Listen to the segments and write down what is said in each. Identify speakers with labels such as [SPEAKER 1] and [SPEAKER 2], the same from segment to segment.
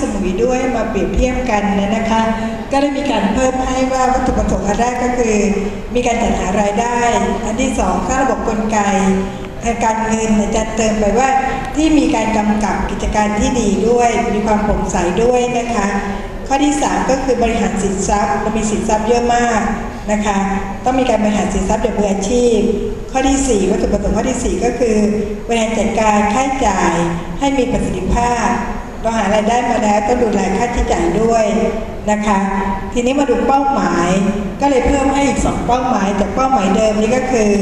[SPEAKER 1] สมุยด้วยมาเปรียบเทียบกันนะคะ ก็ได้มีการเพิ่มให้ว่าวัตถุประสงค์อันแรกก็คือ มีการจัดหารายได้ อันที่สองค่าระบบกลไกทางการเงินจารย์เติมไปว่าที่มีการกำกับกิจการที่ดีด้วย มีความโปร่งใสด้วยนะคะ ข้อที่ 3 ก็คือบริหารสินทรัพย์เรามีสินทรัพย์เยอะมากนะคะ ต้องมีการบริหารสินทรัพย์โดยมืออาชีพ ข้อที่ 4 วัตถุประสงค์ข้อที่ 4 ก็คือบริหารจัดการค่าใช้จ่ายให้มีประสิทธิภาพ เราหารายได้มาแล้วต้องดูแลค่าใช้จ่ายด้วยนะคะ ทีนี้มาดูเป้าหมายก็เลยเพิ่มให้อีก 2 เป้าหมายจากเป้าหมายเดิมนี้ก็คือ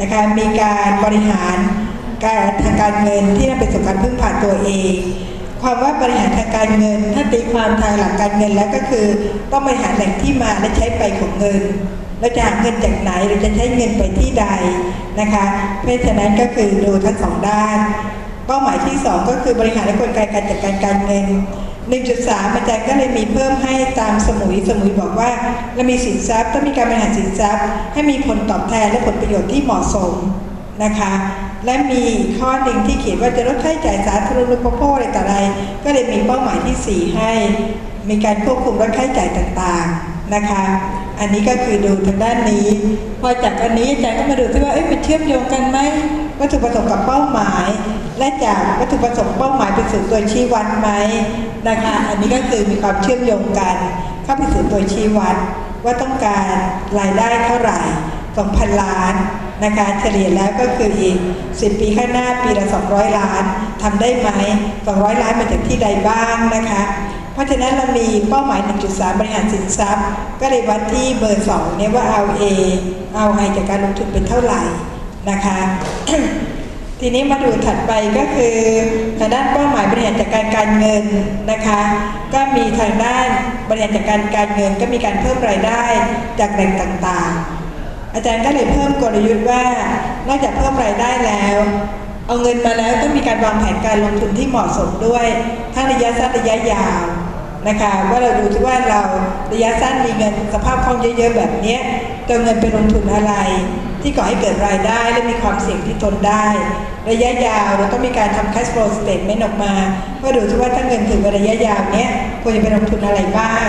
[SPEAKER 1] นะคะมีการบริหารการทางการเงินที่นำไปสู่การพึ่งพาตัวเอง ความว่าบริหารทางการเงิน ถ้าตีความทางหลักการเงินแล้วก็คือ ต้องบริหารแหล่งที่มาและใช้ไปของเงินเราจะหาเงินจากไหนเราจะใช้เงินไปที่ใดนะคะ เพราะฉะนั้นก็คือดูทั้งสองด้าน เป้าหมายที่ 2 ก็คือบริหารและกลไกการจัดการการเงิน 1.3 อาจารย์ก็เลยมีเพิ่มให้ตามสมุยสมุยบอกว่าเรามีสินทรัพย์ต้องมีการบริหารสินทรัพย์ ให้มีผลตอบแทนและผลประโยชน์ที่เหมาะสมนะคะ และมีข้อหนึ่งที่เขียนว่าจะลดค่าใช้จ่ายสาธารณูปโภคอะไรต่ออะไร ก็เลยมีเป้าหมายที่ 4 ให้ มีการควบคุมลดค่าใช้จ่ายต่างๆนะคะ อันนี้ก็คือดูทางด้านนี้ พอจากอันนี้อาจารย์ก็มาดูที่ว่าเอ๊ะมันเชื่อมโยงกันไหมวัตถุประสงค์กับเป้าหมาย และจากวัตถุประสงค์เป้าหมายไปสู่ตัวชี้วัดไหมนะคะอันนี้ก็คือมีความเชื่อมโยงกัน เข้าไปสู่ตัวชี้วัด ว่าต้องการรายได้เท่าไหร่2,000ล้านนะคะเฉลี่ยแล้วก็คืออีก 10 ปีข้างหน้าปีละ 200 ล้านทำได้ไหม 200 ล้านมาจากที่ใดบ้างนะคะ เพราะฉะนั้นเรามีเป้าหมาย 1.3 บริหารสินทรัพย์ ก็เลยวัดที่เบอร์ 2 เนี่ยว่า RA ROI จากการลงทุนเป็นเท่าไหร่นะคะ ทีนี้มาดูถัดไปก็คือทางด้านเป้าหมายบริหารจัดการการเงินนะคะ ก็มีทางด้านบริหารจัดการการเงิน ก็มีการเพิ่มรายได้จากแหล่งต่างๆ อาจารย์ก็เลยเพิ่มกลยุทธ์ว่า นอกจากเพิ่มรายได้แล้ว เอาเงินมาแล้วต้องมีการวางแผนการลงทุนที่เหมาะสมด้วย ทั้งระยะสั้นระยะยาวนะคะว่าเราดูที่ว่าเราระยะสั้นมีเงินสภาพคล่องเยอะ ๆ แบบนี้จะเอาเงินไปลงทุนอะไร ที่ก่อให้เกิดรายได้และมีความเสี่ยงที่ทนได้ ระยะยาวเราต้องมีการทำ cash flow statement ออกมาเพื่อดูที่ว่าถ้าเงินถึงระยะยาวเนี้ยควรจะไปลงทุนอะไรบ้าง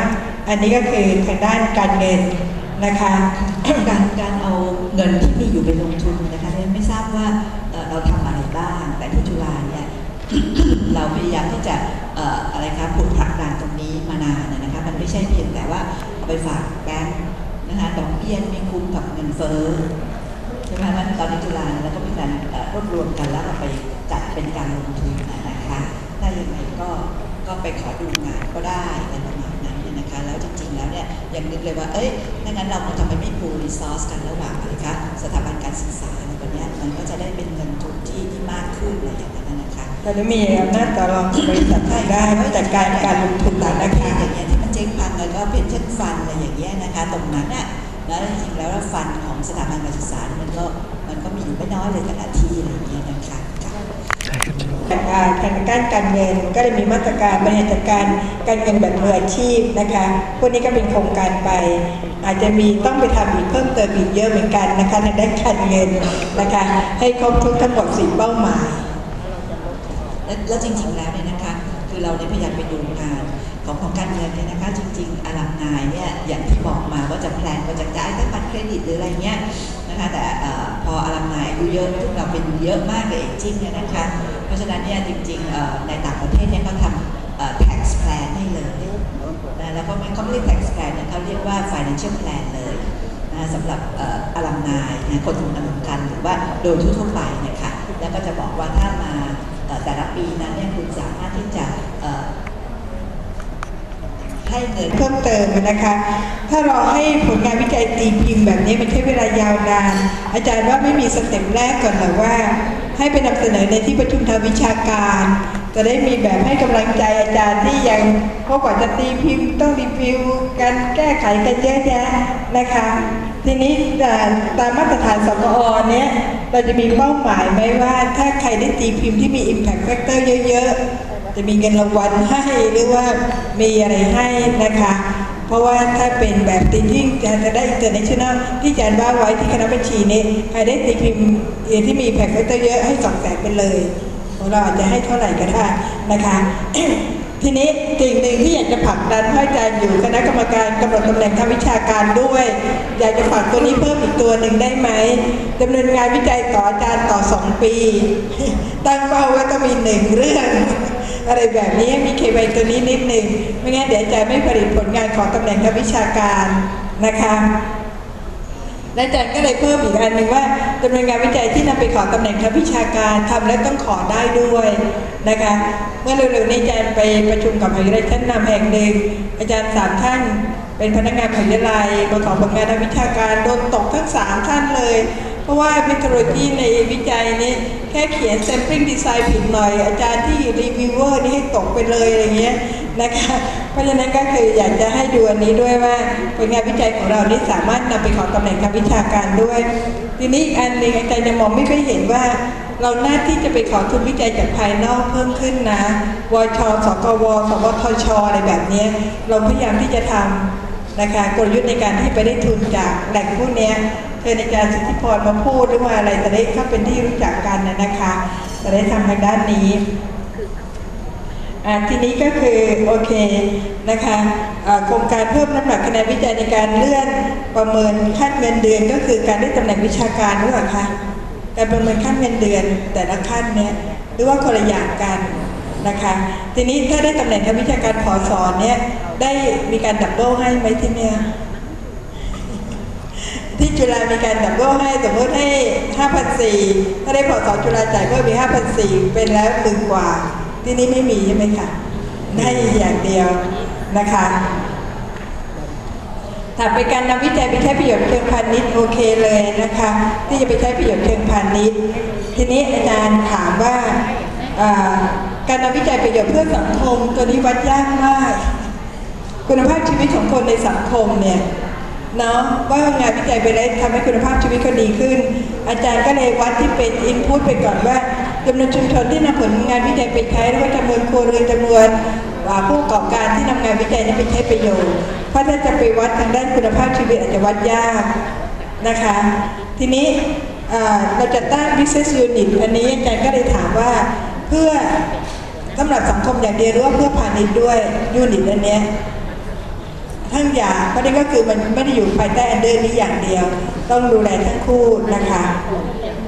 [SPEAKER 1] อันนี้ก็คือทางด้านการเงิน นะคะ
[SPEAKER 2] การการเอาเงินที่มีอยู่ไปลงทุนนะคะเนี่ยไม่ทราบว่าเราทำอะไรบ้าง แต่ที่จุฬาเนี่ยเราพยายามที่จะอะไรคะผุดผลักดันตรงนี้มานานนะคะมันไม่ใช่เพียงแต่ว่าเอาไปฝากแบงค์นะคะดอกเบี้ยไม่คุ้มกับเงินเฟ้อใช่ไหมว่าตอนนี้จุฬาเราก็มีการรวบรวมกันแล้วเราไปจัดเป็นการลงทุนนะคะถ้ายังไงก็ก็ไปขอดูงานก็ได้อะไรประ นั้นเนี่ยนะคะแล้วจริงๆแล้วเนี่ยยังนึกเลยว่าเอ้ยถ้างั้นเราทำไมไม่ปูรีซอสกันระหว่างอะไรคะสถาบันการศึกษาอะไรแบบเนี้ยมันก็จะได้เป็นเงินทุนที่ที่มากขึ้นอะไรอย่างนั้นนะคะ
[SPEAKER 1] ตอนนี้มีอำนาจต่อรองกับบริษัทไทยได้จัดการการลงทุนต่าง
[SPEAKER 2] ป
[SPEAKER 1] นะ
[SPEAKER 2] ระเท
[SPEAKER 1] คะ
[SPEAKER 2] ศอย่างเงี้ยที่มันเจ๊งพังแล้วก็เพนชั่นฟันอะไรอย่างเงี้ยนะคะตรงนั้นน่ะแล้วจริงๆแล้วฟันของสถาบันการศึกษาเนี่ยมันก็มันก็มีอยู่ไม่น้อยเลยแต่ละที่อะไรอย่างเงี้ยนะคะค่ะ
[SPEAKER 1] การ ทางการการเงิน ก็เลยมีมาตรการบริหารจัดการการเงินแบบมืออาชีพนะคะพวกนี้ก็เป็นโครงการไป อาจจะมีต้องไปทำอีกเพิ่มเติมอีกเยอะเหมือนกันนะคะทางด้านการเงินนะคะให้ครบทุกทั้งหมดสี่เป้าหมาย
[SPEAKER 2] แล้วจริงๆแล้วเนี่ยนะคะคือเราได้พยายามไปดูงานของของการเงินเนี่ยนะคะจริงๆอารัมนายเนี่ยอย่างที่บอกมาว่าจะแพลนว่าจะจ่ายทั้งบัตรเครดิตหรืออะไรเงี้ยนะคะแต่อพออารั ยอายุเยอะซึ่งเราเป็นเยอะมากเลยเอจิ้งเนี่ยนะคะ เพราะฉะนั้นเนี่ยจริงๆในต่างประเทศเนี่ยเขาทำ tax plan ให้เลยนะแล้วก็ไม่เขาไม่เรียก tax plan เนี่ยเขาเรียกว่า financial plan เลยนะสำหรับอ่ออารัมนายนะคนทำงานเหมือนกันหรือว่าโดยทั่วๆไปเนี่ยค่ะแล้วก็จะบอกว่าถ้ามาแต่ละปีนั้นเนี่ยคุณสามารถที่จะ ให้เงิน
[SPEAKER 1] เพิ่มเติมนะคะ ถ้ารอให้ผลงานวิจัยตีพิมพ์แบบนี้มันใช้เวลายาวนาน อาจารย์ว่าไม่มีสเต็ปแรกก่อนหรือว่า ให้ไปนำเสนอในที่ประชุมทางวิชาการ จะได้มีแบบให้กำลังใจอาจารย์ที่ยังเพราะกว่าจะตีพิมพ์ต้องรีวิวกันแก้ไขกันเยอะแยะนะคะทีนี้แต่ตามมาตรฐานสกอเนี้ยเราจะมีเป้าหมายไหมว่าถ้าใครได้ตีพิมพ์ที่มี Impact Factor เยอะๆ จะมีเงินรางวัลให้หรือว่ามีอะไรให้นะคะ เพราะว่าถ้าเป็นแบบตีพิมพ์จะจะได้ international ที่อาจารย์ว่าไว้ที่คณะบัญชีนี้ใครได้ตีพิมพ์เอที่มี Impact Factor เยอะให้สองแสนไปเลยของเราอาจจะให้เท่าไหร่ก็ได้นะคะทีนี้สิ่งหนึ่งที่อยากจะผลักดันให้อาจารย์อยู่คณะกรรมการกำหนดตำแหน่งทางวิชาการด้วย อยากจะฝากตัวนี้เพิ่มอีกตัวหนึ่งได้ไหมดำเนินงานวิจัยต่ออาจารย์ต่อสองปี ตั้งเป้าว่าต้องมีหนึ่งเรื่อง อะไรแบบนี้มีเคไวตัวนี้นิดหนึ่งไม่งั้นเดี๋ยวอาจารย์ไม่ผลิตผลงานของตำแหน่งทางวิชาการนะคะและอาจารย์ก็เลยเพิ่มอีกอันหนึ่งว่าดำเนินงานวิจัยที่นำไปขอตำแหน่งทางวิชาการทำแล้วต้องขอได้ด้วยนะคะ เมื่อเร็วๆนี้อาจารย์ไปประชุมกับมหาวิทยาลัยชั้นนำแห่งหนึ่งอาจารย์สามท่านเป็นพนักงานมหาวิทยาลัยมาขอผลงานทางวิชาการโดนตกทั้งสามท่านเลย เพราะว่าเมทรโลจีในวิจัยนี้แค่เขียน sampling design ผิดหน่อย อาจารย์ที่รีวิวเวอร์นี่ให้ตกไปเลยอะไรเงี้ยนะคะเพราะฉะนั้นก็คืออยากจะให้ดูอันนี้ด้วยว่าผลงานวิจัยของเรานี่สามารถนำไปขอตำแหน่งทางวิชาการด้วย ทีนี้อีกอันหนึ่งอาจารย์ยังมองไม่ค่อยเห็นว่า เราหน้าที่จะไปขอทุนวิจัยจากภายนอกเพิ่มขึ้นนะวชสกวสวทชอะไรแบบเนี้ยเราพยายามที่จะทำ นะคะกลยุทธ์ในการที่ไปได้ทุนจากแหล่งพวกนี้เชิญอาจารสิทธิพรมาพูดหรือว่าอะไรจะได้เข้าเป็นที่รู้จักกันนะคะจะได้ทำทางด้านนี้ทีนี้ก็คือโอเคนะคะโครงการเพิ่มน้ำหนักคะแนนวิจัยในการเลื่อนประเมินขั้นเงินเดือน ก็คือการได้ตำแหน่งวิชาการหรือเปล่าคะการประเมินขั้นเงินเดือนแต่ละขั้นเนี่ยหรือว่าคนละอย่างกัน นะคะทีนี้ถ้าได้ตำแหน่งทางวิชาการพอสอนเนี่ยได้มีการดับเบิลให้ไหมที่เนี่ยที่จุฬามีการดับเบิลให้สมมติให้5,400ถ้าได้พอสอนจุฬาจ่ายเพิ่มมี5,400เป็นแล้วหมื่นกว่า ที่นี่ไม่มีใช่ไหมคะได้อย่างเดียวนะคะถ้าเป็นการนำวิจัยไปใช้ประโยชน์เชิงพาณิชย์โอเคเลยนะคะ ที่จะไปใช้ประโยชน์เชิงพาณิชย์ ทีนี้อาจารย์ถามว่า การนำวิจัยประโยชน์เพื่อสังคมตัวนี้วัดยากมาก คุณภาพชีวิตของคนในสังคมเนี่ยเนาะว่างานวิจัยไปแล้วทำให้คุณภาพชีวิตเขาดีขึ้น อาจารย์ก็เลยวัดที่เป็นอินพุตไปก่อนว่าจำนวนชุมชนที่นำผลงานวิจัยไปใช้แล้วก็จำนวนครัวเรือนจำนวนอ่าผู้ประกอบการที่นำงานวิจัยนี้นไปใช้ประโยชน์ เพราะถ้าจะไปวัดทางด้านคุณภาพชีวิตอาจจะวัดยากนะคะ ทีนี้เราจะตั้ง business unit อันนี้อาจารย์ก็เลยถามว่าเพื่อ สำหรับสังคมอย่างเดียวหรือว่าเพื่อพาณิชย์ด้วยยูนิตอันเนี้ยทั้งอย่างประเด็นก็คือมันไม่ได้อยู่ภายใต้อันเดอร์นี้อย่างเดียว ต้องดูแลทั้งคู่นะคะ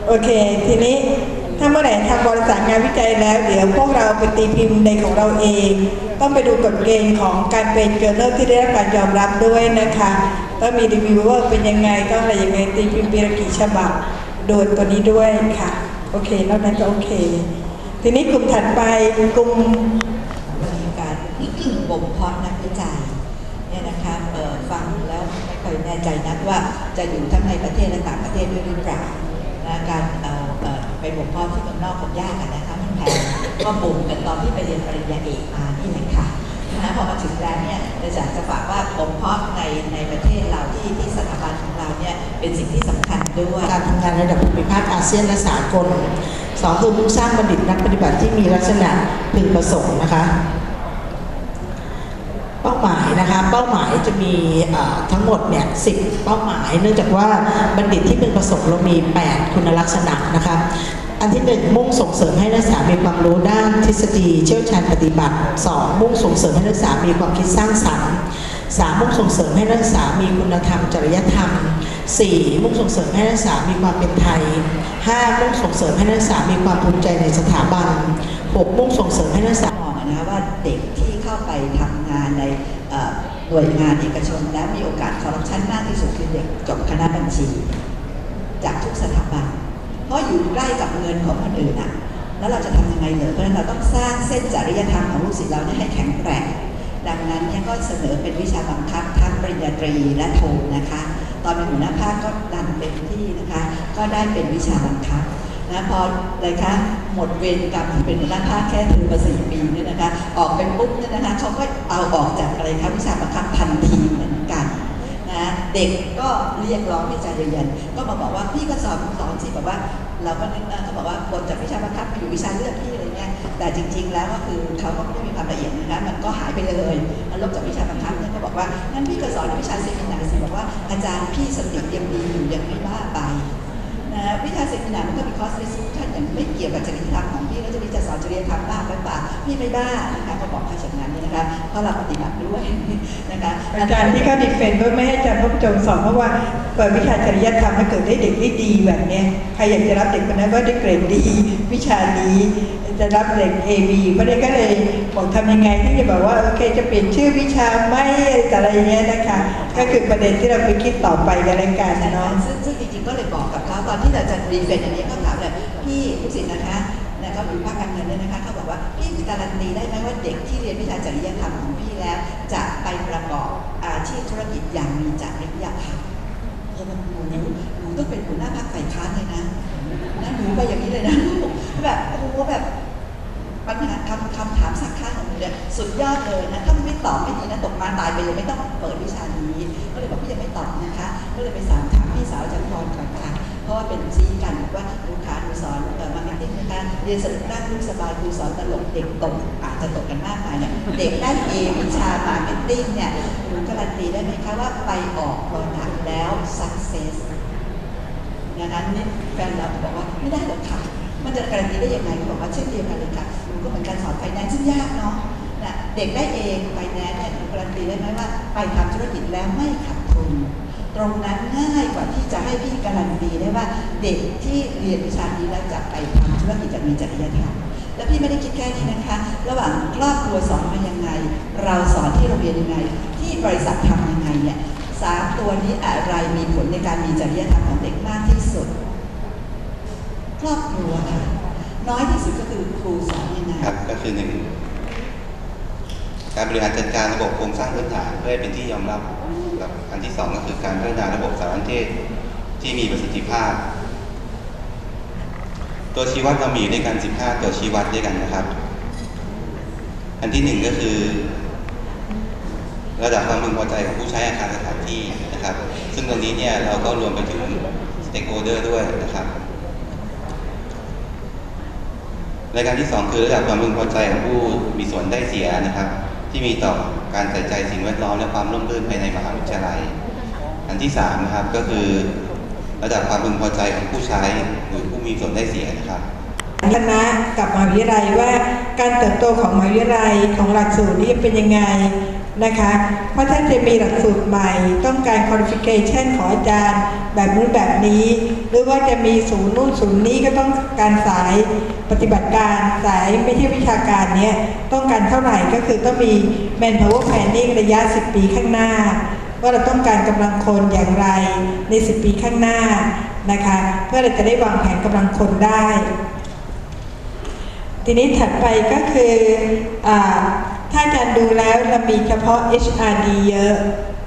[SPEAKER 1] โอเค ทีนี้ถ้าเมื่อไหร่ทำบริษัทงานวิจัยแล้ว เดี๋ยวพวกเราไปตีพิมพ์ในของเราเอง ต้องไปดูกฎเกณฑ์ของการเป็นเจอเนอร์ที่ได้รับการยอมรับด้วยนะคะต้องมีรีวิวว่าเป็นยังไงต้องอะไรยังไงตีพิมพ์ปีละกี่ฉบับโดนตัวนี้ด้วยค่ะ โอเคนอกนั้นก็โอเค ทีนี้กลุ่มถัดไปกลุ่ม
[SPEAKER 2] มีการบ่มเพาะนักวิจัยเนี่ยนะคะเออฟังแล้วไม่ค่อยแน่ใจนักว่าจะอยู่ทั้งในประเทศและต่างประเทศด้วยหรือเปล่าการเออเออไปบ่มเพาะที่เมืองนอกมันยากอะนะคะมันแพงก็บ่มกันตอนที่ไปเรียนปริญญาเอกมานี่แหละค่ะ นะพอมาถึงแล้วเนี่ยเราอยากจะฝากว่าบ่มเพาะในในประเทศเราที่ที่สถาบันของเราเนี่ยเป็นสิ่งที่สำคัญด้วย
[SPEAKER 3] การทำงานระดับภูมิภาคอาเซียนและสากลสองคือมุ่งสร้างบัณฑิตนักปฏิบัติที่มีลักษณะพึงประสงค์นะคะเป้าหมายนะคะเป้าหมายจะมีทั้งหมดเนี่ยสิเป้าหมาย เนื่องจากว่าบัณฑิตที่พึงประสงค์เรามี 8 คุณลักษณะนะคะ อันที่หนึ่งมุ่งส่งเสริมให้นักศึกษามีความรู้ด้านทฤษฎี เชี่ยวชาญปฏิบัติ 2. มุ่งส่งเสริมให้นักศึกษามีความคิดสร้างสรรค์สามมุ่งส่งเสริมให้นักศึกษามีคุณธรรมจริยธรรม 4. มุ่งส่งเสริมให้นักศึกษามีความเป็นไทย 5. มุ่งส่งเสริมให้นักศึกษามีความภูมิใจในสถาบัน 6. มุ่งส่งเสริมให้นักศึกษา
[SPEAKER 2] มองนะคะว่าเด็กที่เข้าไปทำงานในหน่วยงานเอกชน และมีโอกาสคอร์รัปชันมากที่สุดคือเด็กจบคณะบัญชี จากทุกสถาบัน เพราะอยู่ใกล้กับเงินของคนอื่นอะแล้วเราจะทำยังไงเหรอเพราะฉะนั้นเราต้องสร้างเส้นจริยธรรมของลูกศิษย์เราให้แข็งแกร่งดังนั้นเนี่ยก็เสนอเป็นวิชาบังคับทั้งปริญญาตรีและโทนะคะ ตอนเป็นหัวหน้าภาคก็ดันเต็มที่นะคะ ก็ได้เป็นวิชาบังคับนะพอเลยคะหมดเวรกรรมที่เป็นหัวหน้าภาคแค่ถึงมาสี่ปีเนี่ยนะคะ ออกเป็นปุ๊บเนี่ยนะคะเขาก็เอาออกจากอะไรคะวิชาบังคับทันทีเหมือนกันน เด็กก็เรียกร้องที่จะเรียน ก็มาบอกว่าพี่ก็สอนสอนสิแบบว่า เราก็นึกนะเขาบอกว่าคนจากวิชาบังคับไปอยู่วิชาเลือกพี่อะไรเงี้ยแต่จริง ๆ แล้วก็คือเขาก็ไม่ได้มีความละเอียดนะคะมันก็หายไปเลยมันลบจากวิชาบังคับเนี่ยก็บอกว่างั้นพี่ก็สอนวิชาเซมินาสิบอกว่าอาจารย์พี่สติยังดีอยู่ยังไม่บ้าไป นะวิชาเศรษฐศาสตร์มันก็มีคอร์สเรียนรู้ท่านอย่างไม่เกี่ยวกับจริยธรรมของพี่แล้วจะมีจะสอนจริยธรรมบ้างหรือเปล่าพี่ไม่บ้านะคะก็บอกเขาอย่างนั้นเนี่ยนะคะเพราะเราปฏิบัติด้วยนะคะ
[SPEAKER 1] อาจารย์ที่เขาดิเฟนต์ว่าไม่ให้อาจารย์พบจงสอนเพราะว่าเปิดวิชาจริยธรรมมาเกิดได้เด็กได้ดีแบบเนี้ยใครอยากจะรับเด็กคนนั้นว่าได้เกรดดีวิชานี้จะรับเด็ก A B เพราะนั้นก็เลยบอกทำยังไงที่จะบอกว่าโอเคจะเปลี่ยนชื่อวิชาไหมอะไรอย่างเงี้ยนะคะก็คือประเด็นที่เราไปคิดต่อไปกันแล้วกันเนาะ
[SPEAKER 2] ซึ่งซึ่งจริงๆก็เลยบอกกับเขา ตอนที่เราจะรีเฟนอันนี้ก็ถามเลยพี่ผู้สิทธิ์นะคะนะเขาอยู่ภาคการเงินด้วยนะคะเขาบอกว่าพี่การันตีได้ไหมว่าเด็กที่เรียนวิชาจริยธรรมของพี่แล้ว จะไปประกอบอาชีพธุรกิจอย่างมีจริยธรรมเออมันหนูหนูต้องเป็นหัวหน้าพรรคฝ่ายค้านเลยนะนะหนูไปอย่างนี้เลยนะลูกแบบโอ้โหแบบปัญหาคำคำถามสักข้างของหนูเนี่ยสุดยอดเลยนะถ้าไม่ตอบไม่ดีนะตกมาตายไปเลยไม่ต้องเปิดวิชานี้ก็เลยบอกพี่ยังไม่ตอบนะคะ ก็เลยไปสามถามพี่สาวอาจารย์พรก่อนค่ะ พราะว่าเป็นซีกันบอกว่าลูกค้าหนูสอนเออมาเก็ตติ้งนะคะเรียนสนุกนั่งลูกสบายครูสอนตลกเด็กตกอาจจะตกกันมากมายเนี่ยเด็กได้เอวิชามาร์เก็ตติ้งเนี่ยหนูการันตีได้ไหมคะว่าไปออกโปรดักต์แล้ว success ดังนั้นนี่แฟนเราบอกว่าไม่ได้หรอกค่ะมันจะการันตีได้ยังไงเขาบอกว่าเช่นเดียวกันเลยค่ะหนูก็เหมือนการสอนไฟแนนซ์ซึ่งยากเนาะนะเด็กได้เองไฟแนนซ์เนี่ยการันตีได้ไหมว่า ไปทำธุรกิจแล้วไม่ขาดทุน ตรงนั้นง่ายกว่าที่จะให้พี่การันตีได้ว่าเด็กที่เรียนวิชานี้แล้วจะไปทำธุรกิจจะมีจริยธรรมแล้วพี่ไม่ได้คิดแค่นี้นะคะ ระหว่างครอบครัวสอนมายังไง เราสอนที่โรงเรียนยังไง ที่บริษัททำยังไงเนี่ยสามตัวนี้อะไรมีผลในการมีจริยธรรมของเด็กมากที่สุด ครอบครัวค่ะน้อยที่สุดก็คือครูสอนยังไง
[SPEAKER 4] ครับก็คือหนึ่ง การบริหารจัดการระบบโครงสร้างพื้นฐานเพื่อให้เป็นที่ยอมรับกับอันที่สองก็คือการพัฒนาระบบสารสนเทศที่มีประสิทธิภาพ ตัวชี้วัดเรามีอยู่ด้วยกัน 15 ตัวชี้วัดด้วยกันนะครับ อันที่หนึ่งก็คือ ระดับความพึงพอใจของผู้ใช้อาคารสถานที่นะครับ ซึ่งตรงนี้เนี่ยเราก็รวมไปถึง stakeholder ด้วยนะครับรายการที่ 2 คือระดับความพึงพอใจของผู้มีส่วนได้เสียนะครับ ที่มีต่อการใส่ใจสิ่งแวดล้อมและความร่มรื่นภายในมหาวิทยาลัย อันที่3นะครับก็คือ ระดับความพึงพอใจของผู้ใช้หรือผู้มีส่วนได้เสียนะครับ
[SPEAKER 1] คณะกับมหาวิทยาลัยว่าการเติบโตของมหาวิทยาลัยของหลักสูตรนี้เป็นยังไง นะคะ เพราะท่านจะมีหลักสูตรใหม่ ต้องการ qualification ของอาจารย์แบบนู้นแบบนี้ หรือว่าจะมีศูนย์นู่นศูนย์นี้ก็ต้องการสายปฏิบัติการสายไม่ใช่วิชาการเนี้ยต้องการเท่าไหร่ก็คือต้องมี manpower planning ระยะ 10 ปีข้างหน้า ว่าเราต้องการกำลังคนอย่างไรใน 10 ปีข้างหน้านะคะ เพื่อเราจะได้วางแผนกำลังคนได้ทีนี้ถัดไปก็คืออ ถ้าอาจารย์ดูแล้วเรามีเฉพาะ HRD เยอะ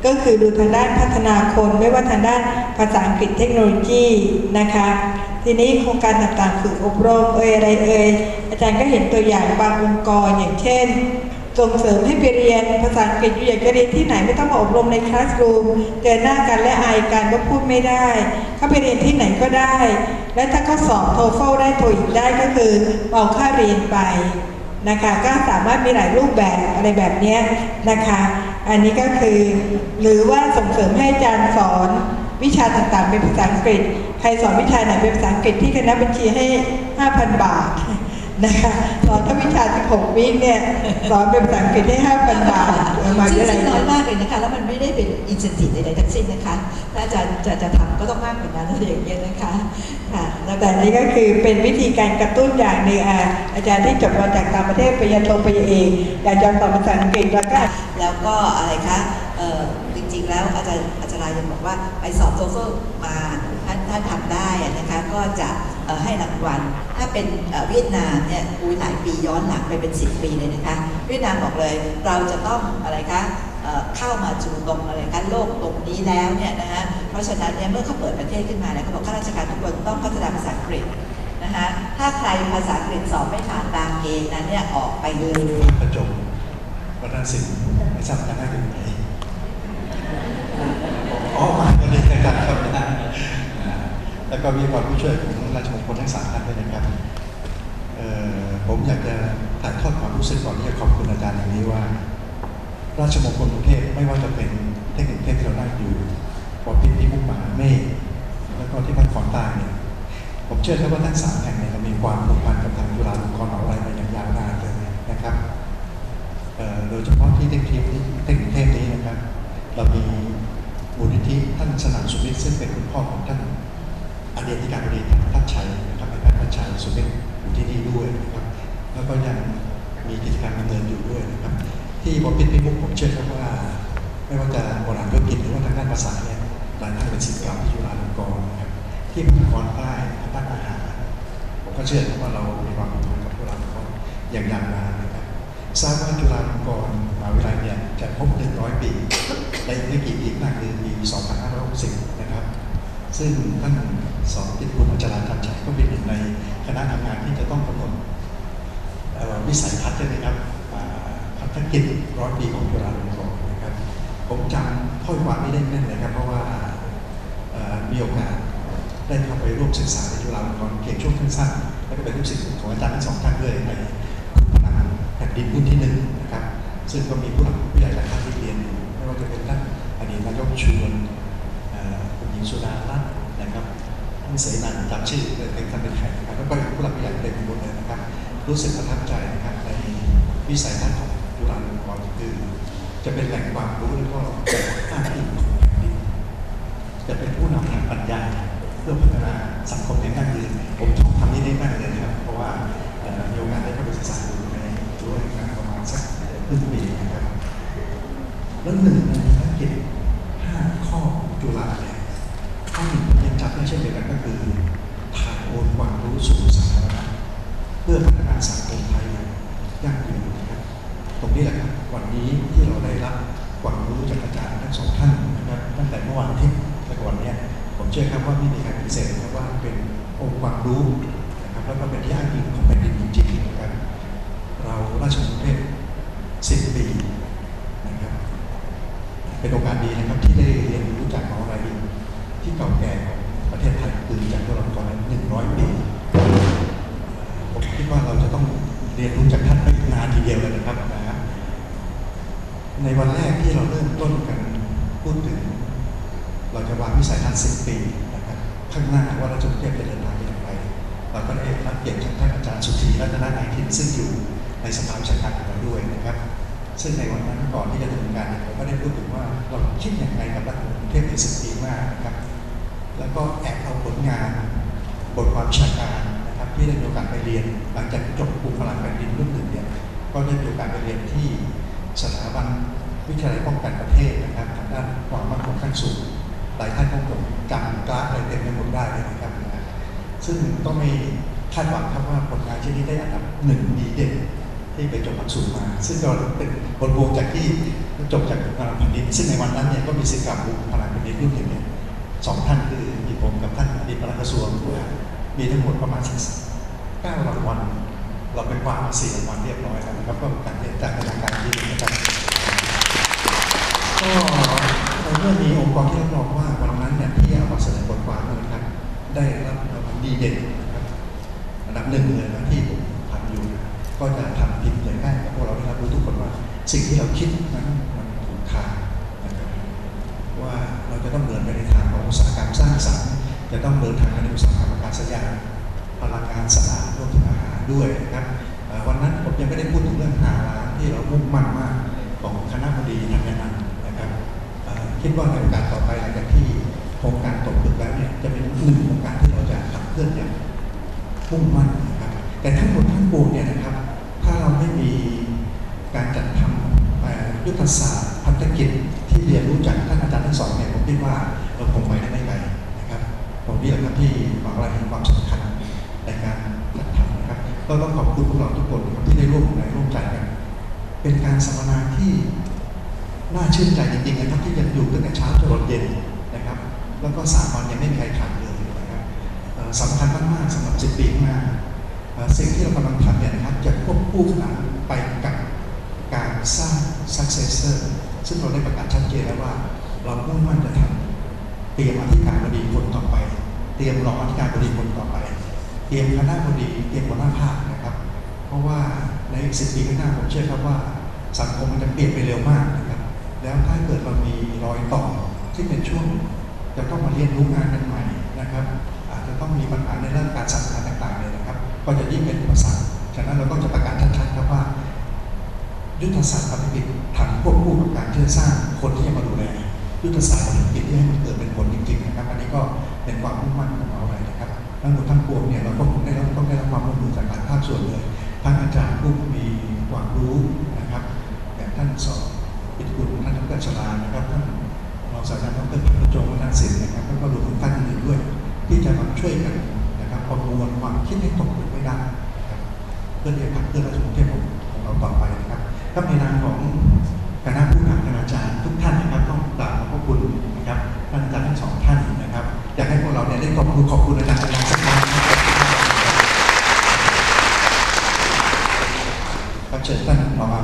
[SPEAKER 1] ก็คือดูทางด้านพัฒนาคนไม่ว่าทางด้านภาษาอังกฤษเทคโนโลยีนะคะ ทีนี้โครงการต่างๆฝึกอบรมเอ่ยอะไรเอ่ยอาจารย์ก็เห็นตัวอย่างบางองค์กรอย่างเช่นส่งเสริมให้ไปเรียนภาษาอังกฤษอยู่อยากจะเรียนที่ไหนไม่ต้องมาอบรมในคลาสรูมเจอหน้ากันและอายกันว่าพูดไม่ได้ เขาไปเรียนที่ไหนก็ได้ และถ้าเขาสอบโทเฟลได้โทอีกได้ก็คือเอาค่าเรียนไป นะคะก็สามารถมีหลายรูปแบบอะไรแบบนี้นะคะ อันนี้ก็คือ หรือว่าส่งเสริมให้อาจารย์สอนวิชาต่างๆเป็นภาษาอังกฤษ ใครสอนวิชาไหนเป็นภาษาอังกฤษที่คณะบัญชีให้ 5,000 บาท นะคะสอนทวิชา 16 วิเนี่ยสอนเป็นภาษาอังกฤษได้าปันบาทมาเยอะเลย
[SPEAKER 2] น้อยมากเลยนะคะ แล้วมันไม่ได้เป็นอินสติใดๆทั้งสิ้นนะคะ ถ้าจะจะจะทำก็ต้องมากกว่านั้นอะไอย่างเงี้ยนะคะค่ะแต่
[SPEAKER 1] นี้ก็คือเป็นวิธีการกระตุ้นอย่างหนึ่งอาจารย์ที่จบมาจากต่างประเทศไปยันโทไปเองอยากจะสอนภาษาอังกฤษแล้วก็
[SPEAKER 2] แล้วก็อะไรคะจริงๆแล้วอาจารย์อาจารย์ยังบอกว่าไปสอบโซเฟอร์มาท่านท่านทำได้นะคะก็จะ ให้รางวัล ถ้าเป็นเวียดนามเนี่ยอุยหลายปีย้อนหลังไปเป็น 10 ปีเลยนะคะ เวียดนามบอกเลยเราจะต้องอะไรคะเข้ามาสู่ตรงอะไรคะโลกตรงนี้แล้วเนี่ยนะคะเพราะฉะนั้นเนี่ยเมื่อเขาเปิดประเทศขึ้นมาเนี่ยเขาบอกข้าราชการทุกคนต้องพัฒนาภาษาอังกฤษนะคะถ้าใครภาษาอังกฤษสอบไม่ผ่านตามเกณฑ์นั้นเนี่ยออกไปเลย
[SPEAKER 5] ประจงวัฒนศิลป์ไม่ทราบคณะอยู่ไหนอ๋อมาเลยกันครับ แล้วก็มีความผู้ช่วยของราชมงคลทั้งสามท่านด้วยนะครับผมอยากจะถ่ายทอดความรู้สึกก่อนที่จะขอบคุณอาจารย์อย่างนี้ว่า ราชมงคลกรุงเทพไม่ว่าจะเป็นเทคนิคเทพที่เรานั่งอยู่ปอพิพิมุกมหาเมฆแล้วก็ที่พักขอนใต้เนี่ยผมเชื่อครับว่าทั้งสามแห่งเนี่ยมีความผูกพันกับทางจุฬาลงกรณ์มหาวิทยาลัยมาอย่างยาวนานเลยนะครับโดยเฉพาะที่เทคนิคนี้เทคนิคเทพนี้นะครับ เรามีมูลนิธิท่านสนานสุวิทย์ซึ่งเป็นคุณพ่อของท่าน อดีตที่การบดีท่านทัชชัยนะครับในการทัชชัยสุวิทย์อยู่ที่นี่ด้วยนะครับแล้วก็ยังมีกิจการดำเนินอยู่ด้วยนะครับที่บอพิษพิมุกผมเชื่อครับว่า ไม่ว่าจะโบราณธุรกิจหรือว่าทางด้านภาษาเนี่ยหลายท่านเป็นศิษย์เก่าที่จุฬาลงกรนะครับที่พัฒนากรใต้ทางด้านอาหารผมก็เชื่อครับว่าเรามีความผูกพันกับจุฬาลงกรอย่างยาวนานนะครับทราบว่าจุฬาลงกรณ์มหาวิทยาลัยเนี่ยจะครบ100 ปีในอีกไม่กี่ปีข้างหน้าคือปี 2560นะครับ ซึ่งท่านสองติคุณอาจารย์จันชัยก็เป็นหนึ่งในคณะทำงานที่จะต้องกำหนดวิสัยทัศน์ใช่ไหมครับพัฒกิจร้อยปีของจุฬาลงกรณ์นะครับ ผมจำข้อความนี้ได้แม่นเลยครับ เพราะว่าเอ่อมีโอกาสได้เข้าไปร่วมศึกษาในจุฬาลงกรณ์เพียงช่วงสั้นๆแล้วก็เป็นลูกศิษย์ของอาจารย์ทั้งสองท่านด้วยในคณพนังแผ่นดินรุ่นที่หนึ่งนะครับ ซึ่งก็มีผู้หลักผู้ใหญ่หลายท่านที่เรียนอยู่ไม่ว่าจะเป็นท่านอดีตนายกชวน สุดารัตน์นะครับท่านเสนันจำชื่อเป็นท่านเป็นใครนะครับแล้วก็ผู้หลักผู้ใหญ่เต็มหมดเลยนะครับ รู้สึกประทับใจนะครับในวิสัยทัศน์ของจุฬาลงกรณ์คือจะเป็นแหล่งความรู้แล้วก็อ้างอิงของแผ่นดินจะเป็นผู้นำทางปัญญาเพื่อพัฒนาสังคมในยั่งยืนผมชอบทำนี้ได้มากเลยนะครับ เพราะว่ามีโอกาสได้เข้าไปศึกษาดูในด้วยกันประมาณสักครึ่งปีนะครับแล้วหนึ่งในภารกิจ ไม่มีการปฏิเสธนะครับว่าเป็นองค์ความรู้นะครับแล้วก็เป็นที่อ้างอิงของแผ่นดินจริงๆนะครับเราราชมงคลเทพสิบปีนะครับเป็นโอกาสดีนะครับที่ได้เรียนรู้จากมหาวิทยาลัยที่เก่าแก่ของประเทศไทยคือจากตัวละครหนึ่งร้อยปีผมคิดว่าเราจะต้องเรียนรู้จากท่านไม่นานทีเดียวเลยนะครับนะในวันแรกที่เราเริ่มต้นกันพูดถึง เราจะวางวิสัยทัศน์สิบปี ข้างหน้าว่าเราจะเทียบจะเดินทางไปอย่างไรเราก็ได้รับเกียรติจากท่านอาจารย์สุธีรัตนนาคินซึ่งอยู่ในสภาวิชาการของเราด้วยนะครับ ซึ่งในวันนั้นก่อนที่จะดำเนินการเนี่ยผมก็ได้พูดถึงว่าเราคิดอย่างไรกับรัฐมนตรีเทพในสิบปีหน้านะครับ แล้วก็แอบเอาผลงานบทความวิชาการนะครับที่ได้มีโอกาสไปเรียน หลังจากจบกลุ่มพลังแผ่นดินรุ่นหนึ่งเนี่ยก็ได้มีโอกาสไปเรียนที่สถาบันวิทยาลัยป้องกันประเทศนะครับทางด้านความมั่นคงขั้นสูง ลายท่านคงจำกราฟอะไรเต็มไปหมดได้เลยนะครับนะซึ่งก็ไม่คาดหวังครับว่าผลงานชิ้นนี้ได้อันดับหนึ่งดีเด่นที่ไปจบหลักสูตรมา ซึ่งก็เป็นผลพวงจากที่จบจากพลังแผ่นดินซึ่งในวันนั้นเนี่ยก็มีศิษย์เก่าของพลังแผ่นดินรุ่นหนึ่งเนี่ยสองท่านคือมีผมกับท่านอดีตปลัดกระทรวงด้วยมีทั้งหมดประมาณสักเก้ารางวัลเราไปคว้ามาสี่รางวัลเรียบร้อยแล้วนะครับก็การเรียนจากการที่นะครับก็ใน เมื่อมีองค์กรที่รับรองว่าวันนั้นเนี่ยที่เอามาเสนอบทความนะครับได้รับรางวัลดีเด่นนะครับอันดับหนึ่งเลยนะที่ผมทำอยู่ก็จะทำพิมพ์เผยแพร่ให้พวกเราได้รับรู้ทุกคนว่า สิ่งที่เราคิดนั้นมันถูกทางนะครับว่าเราจะต้องเดินไปในทางของอุตสาหกรรมสร้างสรรค์จะต้องเดินทางในอุตสาหกรรมอากาศยานพลังงานสะอาดรวมถึงอาหารด้วยนะครับวันนั้นผมยังไม่ได้พูดถึงเรื่องหาร้านที่เรามุ่งมั่นมากของคณะบดีทางนั้นะครับเอ่อ คิดว่าในโอกาสต่อไปหลังจากที่โครงการตกผลึกแล้วเนี่ยจะเป็นหนึ่งโครงการที่เราจะขับเคลื่อนอย่างมุ่งมั่นนะครับแต่ทั้งหมดทั้งปวงเนี่ยนะครับ ถ้าเราไม่มีการจัดทำยุทธศาสตร์พันธกิจที่เรียนรู้จากท่านอาจารย์ทั้งสองเนี่ยผมคิดว่าเราคงไปได้ไม่ไกลนะครับตรงนี้แหละครับที่หาวิทยาเห็นความสำคัญในการจัดทำนะครับ ก็ต้องขอบคุณพวกเราทุกคนที่ได้ร่วมแรงร่วมใจกัน เป็นการสัมมนาที่ น่าชื่นใจจริงๆนะครับที่ยังอยู่ตั้งแต่เช้าจนเย็นนะครับ แล้วก็สามวันยังไม่มีใครขาดเลยนะครับสำคัญมากๆสำหรับ10ปีข้างหน้าสิ่งที่เรากำลังทำเนี่ยนะครับจะควบคู่ขนานไปกับการสร้าง successor ซึ่งเราได้ประกาศชัดเจนแล้วว่า เรามุ่งมั่นจะทำเตรียมอธิการบดีคนต่อไป เตรียมรองอธิการบดีคนต่อไป เตรียมคณะบดีเตรียมหัวหน้าภาคนะครับ เพราะว่าในสิบปีข้างหน้าผมเชื่อครับว่าสังคมมันจะเปลี่ยนไปเร็วมากนะ แล้วถ้าเกิดเรามีรอยต่อที่เป็นช่วงจะต้องมาเรียนรู้งานกันใหม่นะครับอาจจะต้องมีปัญหาในเรื่องการสั่งการต่างๆเลยนะครับ ก็จะยิ่งเป็นอุปสรรคฉะนั้นเราก็จะประกาศชัดๆครับว่า ยุทธศาสตร์ปฏิบัติทำควบคู่กับการที่จะสร้างคนที่จะมาดูแลยุทธศาสตร์ปฏิบัติที่ให้มันเกิดเป็นผลจริงๆนะครับ อันนี้ก็เป็นความมุ่งมั่นของเราเลยนะครับทั้งหมดทั้งปวงเนี่ยเราก็คงได้รับต้องได้รับความร่วมมือจากหลายภาคส่วนเลยทั้งอาจารย์ผู้มีความรู้นะครับอย่างท่านสอน รชลานะครับท่านรองศาสตราจารย์ดรพิพัฒน์จงวัฒนศิลป์นะครับแล้วก็รวมทุงท่านอื่นด้วย ที่จะมาช่วยกันนะครับประมวลความคิดให้ตกเป็ไม่ได้เพื่อที่จะขับเพื่อราชวงศ์เทพของเราต่อไปนะครับก็ในนามของคณะผู้นำคณาจารย์ทุกท่านนะครับต้องกราบขอบคุณนะครับท่านอาจารย์ทั้งสองท่านนะครับอยากให้พวกเราเนี่ยได้ขอบคุณขอบคุณอาจารย์สักครั้นครับเชิญท่านมา